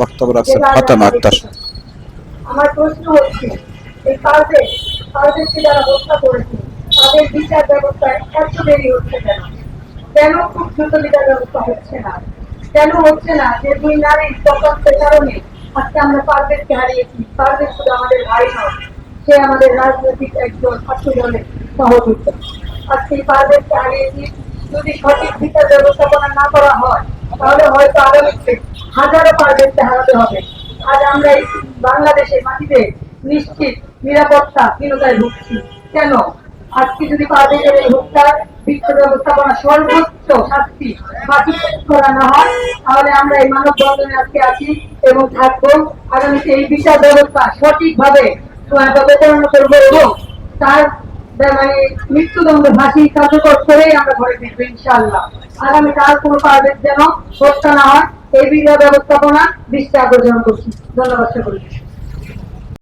বক্তব্য রাখছেন ফাতেমা আক্তার। আমার প্রশ্ন হচ্ছে, এই পারভেজ পারভেজকে যারা হত্যা করেছে, তাদের বিচার ব্যবস্থায় এত দেরি হচ্ছে কেন? কেন খুব দ্রুত বিচার ব্যবস্থা হচ্ছে না? কেন হচ্ছে না যে দুই নারীর তদন্তের কারণে আজকে আমরা পারভেজকে হারিয়েছি? পারভেজ শুধু আমাদের ভাই নয়, সে আমাদের রাজনৈতিক একজন ছাত্রদলের সহযোগিতা। আজকে পারভেজকে হারিয়েছি, যদি সঠিক বিচার ব্যবস্থাপনা না করা হয়, তাহলে হয়তো আগামীতে হাজারো পারভেজকে হারাতে হবে। আজ আমরা এই বাংলাদেশের মাটিতে নিশ্চিত নিরাপত্তা হীনতায় ভুগছি। কেন? আজকে যদি পারভেজের এই হত্যার বিচার ব্যবস্থাপনা সর্বোচ্চ শাস্তি বাকি করা না হয়, তাহলে আমরা এই মানব বন্ধনে আজকে আছি এবং থাকব। আগামীতে এই বিচার ব্যবস্থা সঠিকভাবে প্রচারণা করব এবং তার মানে মৃত্যুদণ্ড ফাঁসি কার্যকর করেই আমরা ঘরে ফিরবো ইনশাআল্লাহ। আগামী কাল কোনো পারভেজ যেন হত্যা না হয় এই বিচার ব্যবস্থাপনা বিস্তার অর্জন করছি। ধন্যবাদ সকলকে।